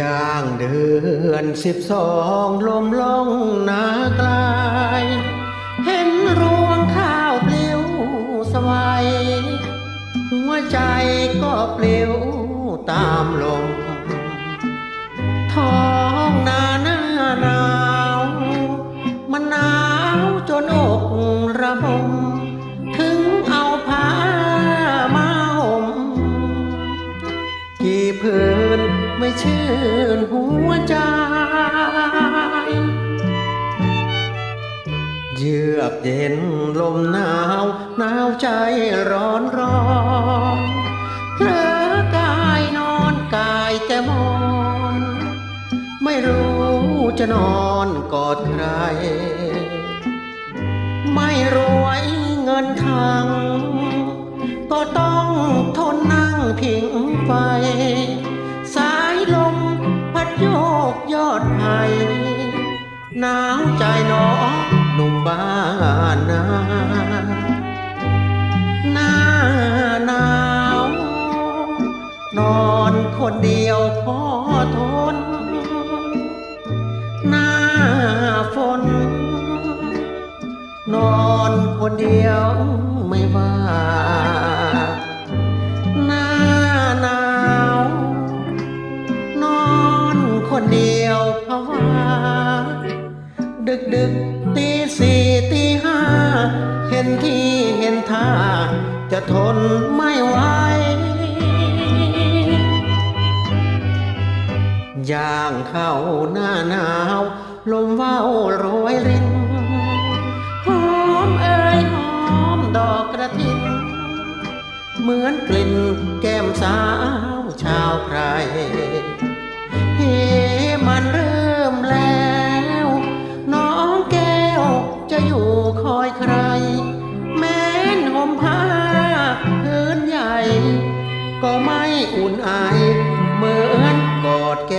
ย่างเดือนสิบสองลมลงนาไกลาย อกเย็นลมหนาวหนาวใจร้อนร้อนเพลอกายนอนกายแต่มอน ไม่รู้จะนอนกอดใคร ไม่รวยเงินทางก็ต้องทนนั่งผิงไฟ สายลมพัดโยกยอดไผ่หนาว นุ่มบ้านนาหน้าหนาว นอนคนเดียวพอทน หน้าฝน นอนคนเดียวไม่ว่าหน้าหนาว นอนคนเดียวเพราะว่าดึกดึก ตีสี่ตีห้า เห็นที่เห็นท่า จะทนไม่ไหว ย่างเข้าหน้าหนาว ลมว่าวโรยรินหอมเอ่ยหอมดอกกระถิน เหมือนกลิ่นแก้มสาวชาวไพร คอยใคร แม้นห่มผ้าพื้นใหญ่ ก็ไม่อุ่นอายเหมือนกอดแก